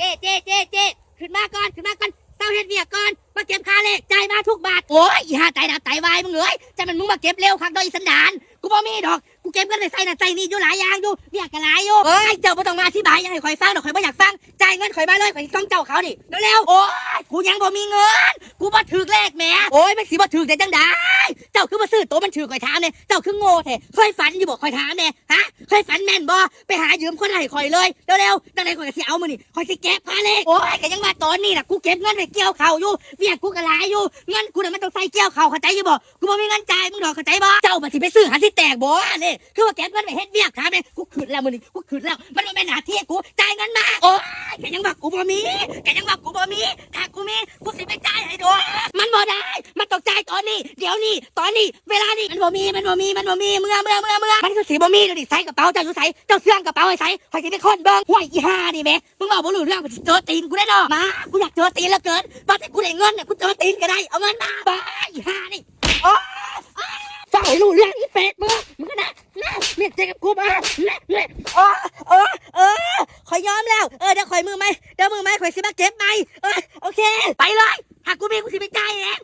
เจ๊เจ๊เจ๊เจ๊ขึ้นมาก่อนขึ้นมาก่อนเศร้าเฮ็ดเวียกก่อนมาเก็บค่าเลขจ่ายมาทุกบาทโอ้ยอีห่าตายดับตายวายมึงเอ้ยจะมันมึงมาเก็บเร็วครั้งโดยอีสันดานกูบ่มีดอกกูเก็บเงินไปใส่น่ะใส่นี่อยู่หลายอย่างอยู่เวียกกันหลายอยู่เอ้ยเจ้าบ่ต้องมาอธิบายยังให้ข่อยฟังดอกข่อยบ่อยากฟังจ่ายเงินข่อยมาเลยข่อยสิต้องเจ้าเขาดิเร็วๆโอ้ยกูยังบ่มีเงิน กูบ่ถือเลขแหมโอ้ยมันสิบ่ถือได้จังไดเจ้าคือบ่ซื้อตัวมันถือข่อยถามเนี่ยเจ้าคือโง่แท้เคยฝันอยู่บ่ข่อยถามเนี่ยฮะเคยฝันแม่นบ่ไปหายืมคนให้ข่อยเลยเร็วๆจังไดข่อยก็สิเอามื้อนี่ข่อยสิเก็บค่าเลขโอ้ยก็ยังว่าตอนนี้น่ะกูเก็บเงินไปเกี่ยวข้าวอยู่เวียกกูก็หลายอยู่เงินกูน่ะมันต้องใส่เกี่ยวข้าวเข้าใจอยู่บ่กูบ่มีเงินจ่ายมึงดอกเข้าใจบ่เจ้าบ่สิไปซื้อหาสิแตกบ่นี่คือว่าเก็บเงินไปเฮ็ดเวียกถามเนี่ยกูขึ้นแล้วมื้อนี้กูขึ้นแล้ว มันบ่แม่นหน้าที่กูจ่ายเงินมาโอ้ยแกยังว่ากูบ่มีแกยังว่ากูบ่มีถ้ากูมีกูสิไปจ่ายให้ด้วยมันบ่ได้ มันต้องจ่ายตอนนี้ เดี๋ยวนี้ตอนนี้ เวลานี้มันบ่มีมันบ่มีมันบ่มีเมื่อเมื่อเมื่อเมื่อมันคือสีบ่มีเดี๋ยวดิใส่กระเป๋าเจ้าอยู่ใส่เจ้าเสื่องกระเป๋าไอ้ใส่คอยสิเป็นคนเบิ่งห่วยอีห่านี่แม่มึงบอกบ่รู้เรื่องสิเจอตีนกูได้เนาะมากูอยากเจอตีนแล้วเกินบัดที่กูได้เงินเนี่ยกูเจอตีนก็ได้เอาเงินมาบ้าอีห่านี่โอ้ฟังให้รู้เรื่องอีเป็ดมึง นี่เจ๊กับกูมาเออเออเออขอยอมแล้ว เออเดี๋ยวข่อยมือไหมเดี๋ยวมือไหมข่อยสิมาเก็บไหมเออโอเค ไปเลยหากกูมีกูสิไปจ่ายเองเอ้ย